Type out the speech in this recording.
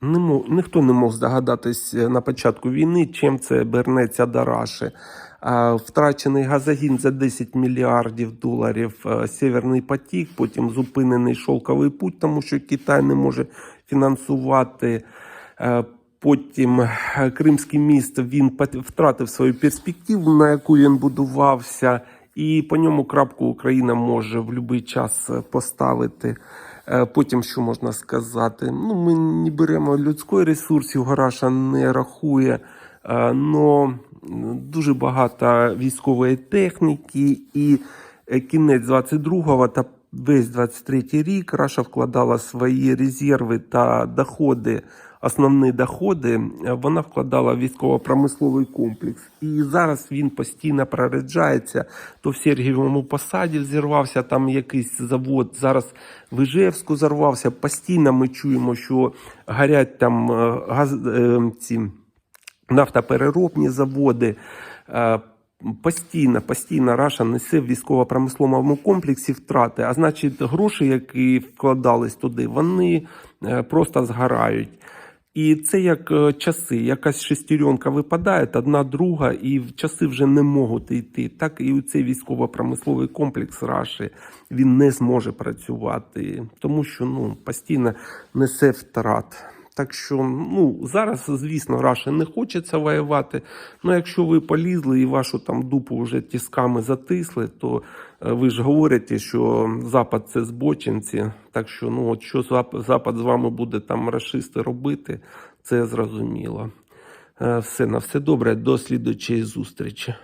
Не мог, ніхто не мог здогадатись е, на початку війни, чим це обернеться до Раші. Втрачений газогін за 10 мільярдів доларів, е, Северний потік, потім зупинений шовковий путь, тому що Китай не може фінансувати. Е, Потім Кримський міст він втратив свою перспективу, на яку він будувався, і по ньому крапку Україна може в будь-який час поставити. Е, Потім що можна сказати? Ну, ми не беремо людської ресурсів, гараша не рахує, але дуже багато військової техніки і е, кінець 22-го та весь 23-й рік Раша вкладала свої резерви та доходи, основні доходи, е, вона вкладала військово-промисловий комплекс. І зараз він постійно проряджається. То в Сергієвому посаді зірвався там якийсь завод, зараз в Іжевську зарвався. Постійно ми чуємо, що горять там е, газ, е, ці нафтопереробні заводи. Постійно, постійно Раша несе в військово-промисловому комплексі втрати, а значить, гроші, які вкладались туди, вони е, просто згорають. І це як е, часи, якась шестеренка випадає, одна друга, і часи вже не можуть йти. Так і у цей військово-промисловий комплекс Раші він не зможе працювати, тому що ну, постійно несе втрат. Так що, ну зараз, звісно, Раші не хочеться воювати. Ну, якщо ви полізли і вашу там дупу вже тісками затисли, то е, ви ж говорите, що Запад це збочинці. Так що, ну от що Запад з вами буде там расисти робити, це зрозуміло. Е, Все на все добре. До слідучої зустрічі.